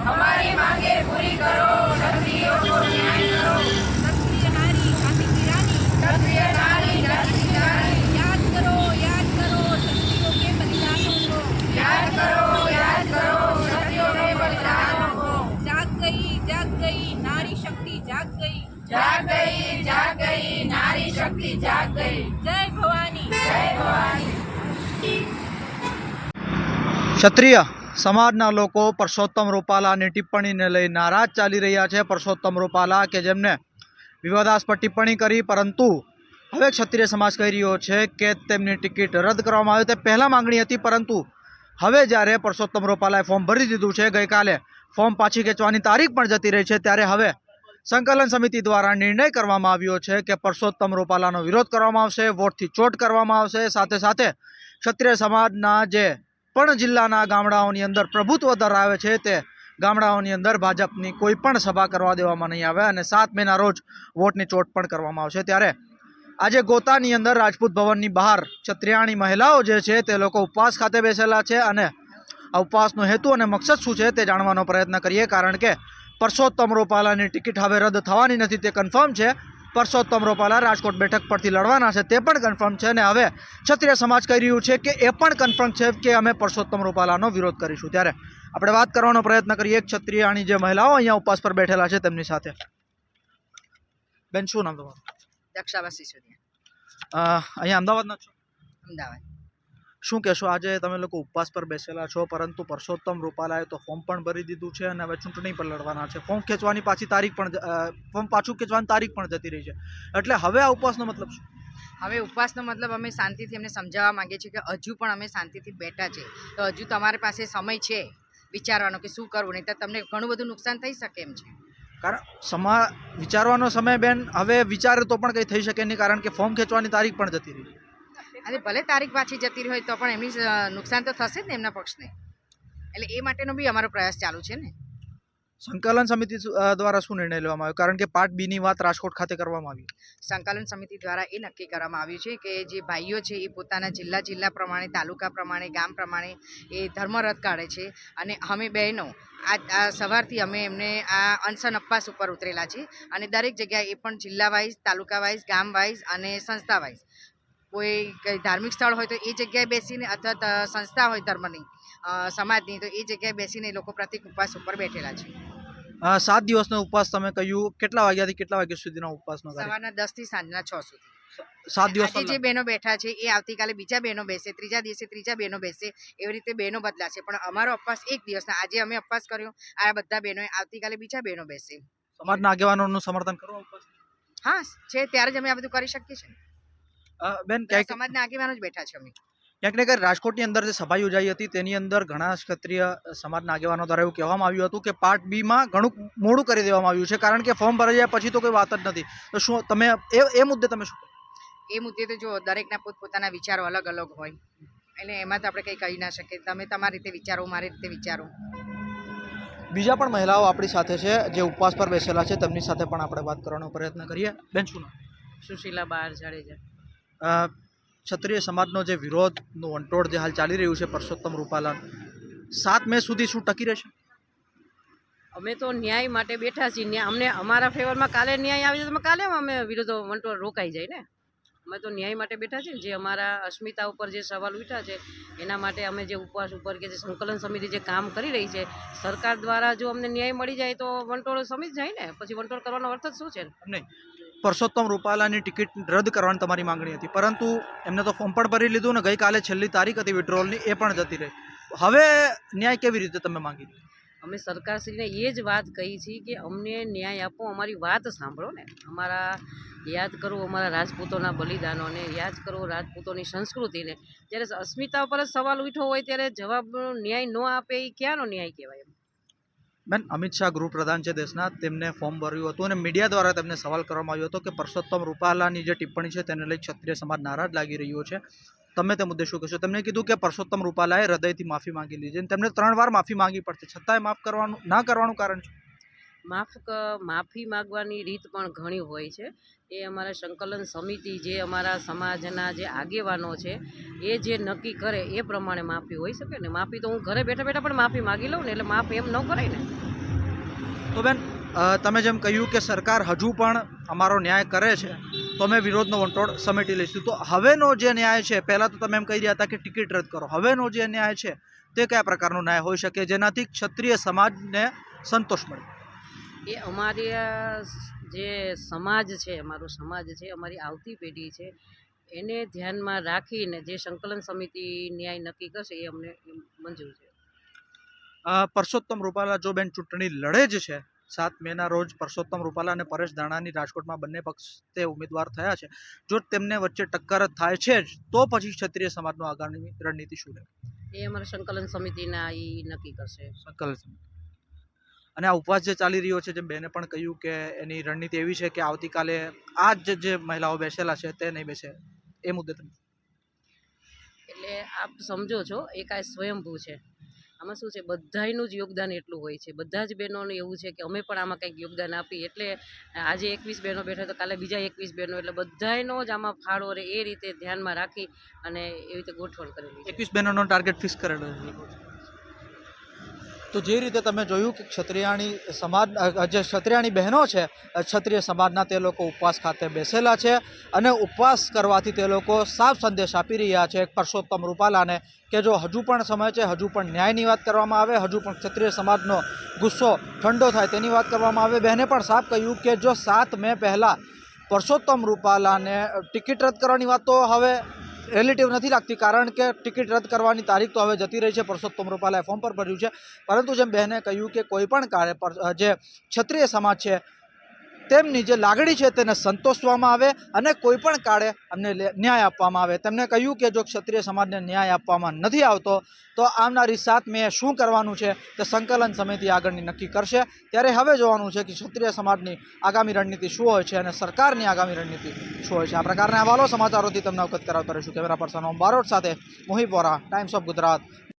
હમારી માંગે પૂરી કરો. ક્ષત્રિય સમાજના લોકો પરસોત્તમ રૂપાલાની ટિપ્પણીને લઈ નારાજ ચાલી રહ્યા છે. પરસોત્તમ રૂપાલા કે જેમને વિવાદાસ્પદ ટિપ્પણી કરી પરંતુ હવે ક્ષત્રિય સમાજ કહી રહ્યો છે કે તેમની ટિકિટ રદ કરવામાં આવે તે પહેલાં માંગણી હતી પરંતુ હવે જ્યારે પરસોત્તમ રૂપાલાએ ફોર્મ ભરી દીધું છે ગઈકાલે ફોર્મ પાછી ખેંચવાની તારીખ પણ જતી રહી છે ત્યારે હવે સંકલન સમિતિ દ્વારા નિર્ણય કરવામાં આવ્યો છે કે પરસોત્તમ રૂપાલાનો વિરોધ કરવામાં આવશે, વોટથી ચોટ કરવામાં આવશે. સાથે સાથે ક્ષત્રિય સમાજના જે પણ જિલ્લાના ગામડાઓની અંદર પ્રભુત્વ ધરાવે છે તે ગામડાઓની અંદર ભાજપની કોઈ પણ સભા કરવા દેવામાં નહીં આવે અને સાત મેના રોજ વોટની ચોટ પણ કરવામાં આવશે. ત્યારે આજે ગોતાની અંદર રાજપૂત ભવનની બહાર ક્ષત્રિયાણી મહિલાઓ જે છે તે લોકો ઉપવાસ ખાતે બેસેલા છે અને આ ઉપવાસનો હેતુ અને મકસદ શું છે તે જાણવાનો પ્રયત્ન કરીએ, કારણ કે પરસોત્તમ રૂપાલાની ટિકિટ હવે રદ થવાની નથી તે કન્ફર્મ છે. પરસોત્તમ રૂપાલા રાજકોટ બેઠક પરથી લડવાના છે તે પણ કન્ફર્મ છે. અને હવે ક્ષત્રિય સમાજ કહી રહ્યું છે કે એ પણ કન્ફર્મ છે કે અમે પરસોત્તમ રૂપાલાનો વિરોધ કરીશું. ત્યારે આપણે વાત કરવાનો પ્રયત્ન કરીએ ક્ષત્રિયાની જે મહિલાઓ અહીંયા ઉપવાસ પર બેઠેલા છે તેમની સાથે. બેન શું નામ તમારું? દક્ષાબા સિસોદિયા અહીંયા અમદાવાદના છો? અમદાવાદ. શું કહેશો? આજે તમે લોકો ઉપવાસ પર બેસેલા છો પરંતુ પરસોત્તમ રૂપાલાએ તો ફોર્મ પણ ભરી દીધું છે અને હવે ચૂંટણી પર લડવાના છે. ફોર્મ ખેંચવાની પાછી તારીખ પણ ફોર્મ પાછું ખેંચવાની તારીખ પણ જતી રહી છે. એટલે હવે આ ઉપવાસનો મતલબ શું? હવે ઉપવાસનો મતલબ અમે શાંતિથી એમને સમજાવવા માગીએ છીએ કે હજુ પણ અમે શાંતિથી બેઠા છે. તો હજુ તમારી પાસે સમય છે વિચારવાનો કે શું કરવું? નહીં તો તમને ઘણું બધું નુકસાન થઈ શકે એમ છે. કારણ સમા વિચારવાનો સમય બેન હવે વિચારે તો પણ કંઈ થઈ શકે નહીં કારણ કે ફોર્મ ખેંચવાની તારીખ પણ જતી રહી અને ભલે તારીખ પાછી જતી હોય તો પણ એમની નુકસાન તો થશે જ ને એમના પક્ષને. એટલે એ માટેનો બી અમારો પ્રયાસ ચાલુ છે ને. સંકલન સમિતિ દ્વારા શું નિર્ણય લેવામાં આવ્યો? કારણ કે પાર્ટ બી ની વાત રાજકોટ ખાતે કરવામાં આવી. સંકલન સમિતિ દ્વારા એ નક્કી કરવામાં આવ્યું છે કે જે ભાઈઓ છે એ પોતાના જિલ્લા જિલ્લા પ્રમાણે તાલુકા પ્રમાણે ગામ પ્રમાણે એ ધર્મરથ કાઢે છે. અને અમે બહેનો આ આ સવારથી અમે એમને આ અનશન અપવાસ ઉપર ઉતરેલા છે અને દરેક જગ્યાએ એ પણ જિલ્લા વાઇઝ તાલુકા વાઇઝ ગામ વાઇઝ અને સંસ્થા વાઇઝ કોઈ ધાર્મિક સ્થળ હોય તો એ જગ્યાએ બેસીને અથવા સંસ્થા હોય ધર્મની સમાજની તો એ જગ્યાએ બેસીને લોકો પ્રતિક ઉપવાસ ઉપર બેઠેલા છે. સાત દિવસનો ઉપવાસ તમે કહ્યું કેટલા વાગ્યાથી કેટલા વાગ્યા સુધીનો ઉપવાસનો સવારના દસથી સાંજના છ સુધી. સાત દિવસ જે બહેનો બેઠા છે એ આવતીકાલે બીજા બહેનો બેસે ત્રીજા દિવસે ત્રીજા બહેનો બેસે એવી રીતે બહેનો બદલાશે. પણ અમારો ઉપવાસ એક દિવસના આજે અમે ઉપવાસ કર્યો આ બધા બહેનોએ આવતીકાલે બીજા બહેનો બેસે. સમાજના આગેવાનોનું સમર્થન કરવા હા છે ત્યારે જ અમે આ બધું કરી શકીએ છીએ. બેન ક્યાંક સમાજના આગેવાનો જ બેઠા છે અમે. ક્યાંક ને ક્યાંક રાજકોટની અંદર જે સભા યોજાઈ હતી તેની અંદર ઘણા ક્ષત્રિય સમાજના આગેવાનો દ્વારા એવું કહેવામાં આવ્યું હતું કે પાર્ટ બીમાં ઘણું મોડું કરી દેવામાં આવ્યું છે કારણ કે ફોર્મ ભરાઈ જાય પછી તો કોઈ વાત જ નથી. તો શું તમે એ એ મુદ્દે તમે શું એ મુદ્દે તો જો દરેકના પોતપોતાના વિચારો અલગ અલગ હોય એટલે એમાં તો આપણે કંઈ કહી ના શકીએ. તમે તમારી રીતે વિચારો મારી રીતે વિચારો. બીજા પણ મહિલાઓ આપણી સાથે છે જે ઉપવાસ પર બેસેલા છે તેમની સાથે પણ આપણે વાત કરવાનો પ્રયત્ન કરીએ. બેન શું સુશીલા બહાર જાડેજા ક્ષત્રિય સમાજનો જે વિરોધનું વંટોળ જે હાલ ચાલી રહ્યું છે પરસોત્તમ રૂપાલા સાત મે સુધી શું ટકી રહેશે? અમે તો ન્યાય માટે બેઠા છીએ. અમને અમારા ફેવરમાં કાલે ન્યાય આવી જાય તો કાલે અમે વિરોધો વંટોળ રોકાઈ જાય ને? અમે તો ન્યાય માટે બેઠા છીએ. જે અમારા અસ્મિતા ઉપર જે સવાલ ઉઠ્યા છે એના માટે અમે જે ઉપવાસ ઉપર કે જે સંકલન સમિતિ જે કામ કરી રહી છે સરકાર દ્વારા જો અમને ન્યાય મળી જાય તો વંટોળ સમી જાય ને? પછી વંટોળ કરવાનો અર્થ જ શું છે? નહીં. પરસોત્તમ રૂપાલાની ટિકિટ રદ કરવાની તમારી માંગણી હતી. પરંતુ એમને તો ફોર્મ પણ ભરી લીધું ને ગઈકાલે છેલ્લી તારીખ હતી વિડ્રોલની એ પણ જતી રહી. હવે ન્યાય કેવી રીતે તમે માંગી અમે સરકારશ્રીને એ જ વાત કહી છે કે અમને ન્યાય આપો, અમારી વાત સાંભળો ને. અમારા યાદ કરો અમારા રાજપૂતોના બલિદાનોને, યાદ કરો રાજપૂતોની સંસ્કૃતિને. જ્યારે અસ્મિતા ઉપર જ સવાલ ઉઠ્યો હોય ત્યારે જવાબ ન્યાય ન આપે એ ક્યાંનો ન્યાય કહેવાય એમ? બેન અમિત શાહ ગૃહપ્રધાન છે દેશના, તેમને ફોર્મ ભર્યું હતું અને મીડિયા દ્વારા તેમને સવાલ કરવામાં આવ્યો હતો કે પરસોત્તમ રૂપાલાની જે ટિપ્પણી છે તેને લઈ ક્ષત્રિય સમાજ નારાજ લાગી રહ્યો છે. તમે તે મુદ્દે શું કહેશો? તેમણે કીધું કે પરસોત્તમ રૂપાલાએ હૃદયથી માફી માંગી લીધી અને તેમને ત્રણ વાર માફી માંગી પડશે. છતાંય માફ કરવાનું, ના કરવાનું કારણ છે માફ માફી માગવાની રીત પણ ઘણી હોય છે. એ અમારા સંકલન સમિતિ જે અમારા સમાજના જે આગેવાનો છે, એ જે નક્કી કરે એ પ્રમાણે માફી હોઈ શકે ને? માફી તો હું ઘરે બેઠા બેઠા પણ માફી માગી લઉં ને, એટલે માફ એમ ન કરાય ને. તો બેન તમે જેમ કહ્યું કે સરકાર હજુ પણ અમારો ન્યાય કરે છે, તો અમે વિરોધનો વંટોળ સમેટી લઈશું. તો હવેનો જે ન્યાય છે, પહેલાં તો તમે એમ કહી રહ્યા હતા કે ટિકિટ રદ કરો. હવેનો જે ન્યાય છે, તે કયા પ્રકારનો ન્યાય હોઈ શકે? જેનાથી ક્ષત્રિય સમાજને સંતોષ મળે. એ અમારી જે સમાજ છે અમારો સમાજ છે અમારી આવતી પેઢી છે એને ધ્યાનમાં રાખીને જે સંકલન સમિતિ ન્યાય નક્કી કરશે એ અમને મંજૂર છે. પરસોત્તમ રૂપાલા જો બેન ચૂંટણી લડે જ છે સાત મેના રોજ પરસોત્તમ રૂપાલા અને પરેશ ધાણાની રાજકોટમાં બંને પક્ષ તે ઉમેદવાર થયા છે જો તેમને વચ્ચે ટક્કર થાય છે જ તો પછી ક્ષત્રિય સમાજનો આગામી રણનીતિ શું રહે એ અમારા સંકલન સમિતિના એ નક્કી કરશે. સંકલન સમિતિ. અને આ ઉપવાસ જે ચાલી રહ્યો છે જે બેને પણ કહ્યું કે એની રણનીતિ એવી છે કે આવતીકાલે આ જ જે મહિલાઓ બેસેલા છે તે નહીં બેસે. એ મુદ્દે તમે એટલે આપ સમજો છો એ કાંઈ સ્વયંભૂ છે. આમાં શું છે બધાયનું જ યોગદાન એટલું હોય છે. બધા જ બહેનોનું એવું છે કે અમે પણ આમાં કંઈક યોગદાન આપીએ. એટલે આજે એકવીસ બહેનો બેઠા તો કાલે બીજા એકવીસ બહેનો એટલે બધાયનો જ આમાં ફાળો રહે એ રીતે ધ્યાનમાં રાખી અને એવી રીતે ગોઠવણ કરેલી એકવીસ બહેનોનો ટાર્ગેટ ફિક્સ કરેલો તો જે રીતે તમે જોયું કે ક્ષત્રિયાણી સમાજ જે ક્ષત્રિયાણી બહેનો છે ક્ષત્રિય સમાજના તે લોકો ઉપવાસ ખાતે બેસેલા છે અને ઉપવાસ કરવાથી તે લોકો સાફ સંદેશ આપી રહ્યા છે પરસોત્તમ રૂપાલાને કે જો હજુ પણ સમય છે, હજુ પણ ન્યાયની વાત કરવામાં આવે, હજુ પણ ક્ષત્રિય સમાજનો ગુસ્સો ઠંડો થાય તેની વાત કરવામાં આવે. બહેને પણ સાફ કહ્યું કે જો સાત મે પહેલાં પરસોત્તમ રૂપાલાને ટિકિટ રદ કરવાની વાત તો હવે રિલેટિવ નથી લાગતી, કારણ કે ટિકિટ રદ કરવાની તારીખ તો હવે જતી રહી છે. પરસોત્તમ રૂપાલાએ ફોર્મ પર ભર્યું છે. પરંતુ જેમ બહેને કહ્યું કે કોઈપણ કાર્ય પર જે ક્ષત્રિય સમાજ છે તેમની જે લાગણી છે તેને સંતોષવામાં આવે અને કોઈ પણ કાળે અમને ન્યાય આપવામાં આવે. તેમણે કહ્યું કે જો ક્ષત્રિય સમાજને ન્યાય આપવામાં નથી આવતો, તો આવનારી સાત મે શું કરવાનું છે તે સંકલન સમિતિ આગળની નક્કી કરશે. ત્યારે હવે જોવાનું છે કે ક્ષત્રિય સમાજની આગામી રણનીતિ શું હોય છે અને સરકારની આગામી રણનીતિ શું હોય છે. આ પ્રકારના અહેવાલો સમાચારોથી તમને અવગત કરાવતા રહીશું. કેમેરા પર્સન ઓમ બારોટ સાથે મોહિબ વોરા ટાઈમ્સ ઓફ ગુજરાત